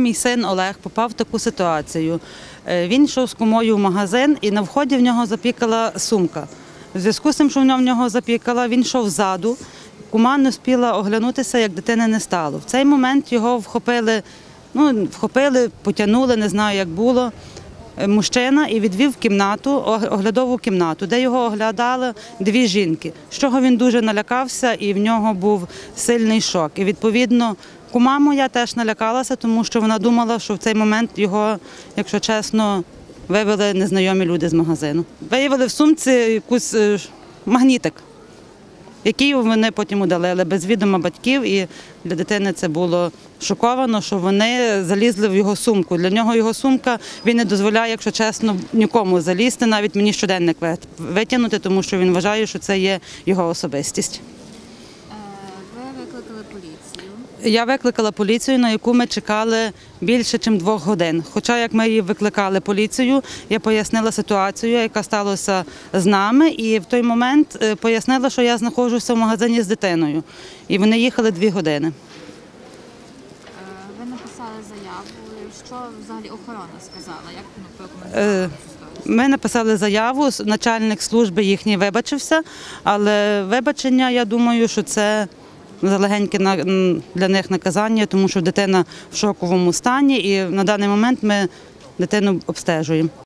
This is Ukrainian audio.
Мій син Олег попав в таку ситуацію. Е, Він йшов з кумою в магазин і на вході в нього запікала сумка. В зв'язку з тим, що в нього- в нього запікала, він йшов ззаду. Кума не спіла оглянутися, як дитини не стало. В цей момент його вхопили, ну, вхопили, потягнули, не знаю, як було. Е, Мужчина і відвів в кімнату, ог- оглядову кімнату, де його оглядали дві жінки. З чого він дуже налякався, і в нього був сильний шок. І відповідно, кума моя теж налякалася, тому що вона думала, що в цей момент його, якщо чесно, вивели незнайомі люди з магазину. Виявили в сумці якусь е, магнітик, який вони потім удалили без відома батьків. І для дитини це було шоковано, що вони залізли в його сумку. Для нього його сумка він не дозволяє, якщо чесно, нікому залізти, навіть мені щоденник витягнути, тому що він вважає, що це є його особистість. Ви викликали поліцію. Я викликала поліцію, на яку ми чекали більше, ніж двох годин. Хоча, як ми її викликали поліцію, я пояснила ситуацію, яка сталася з нами, і в той момент е, пояснила, що я знаходжуся в магазині з дитиною. І вони їхали дві години. Е, Ви написали заяву. Що взагалі охорона сказала? Як прокоментували Е? Ми написали заяву, начальник служби їхній вибачився, але вибачення, я думаю, що це залегеньке на- для них наказання, тому що дитина в шоковому стані, і на даний момент ми дитину обстежуємо.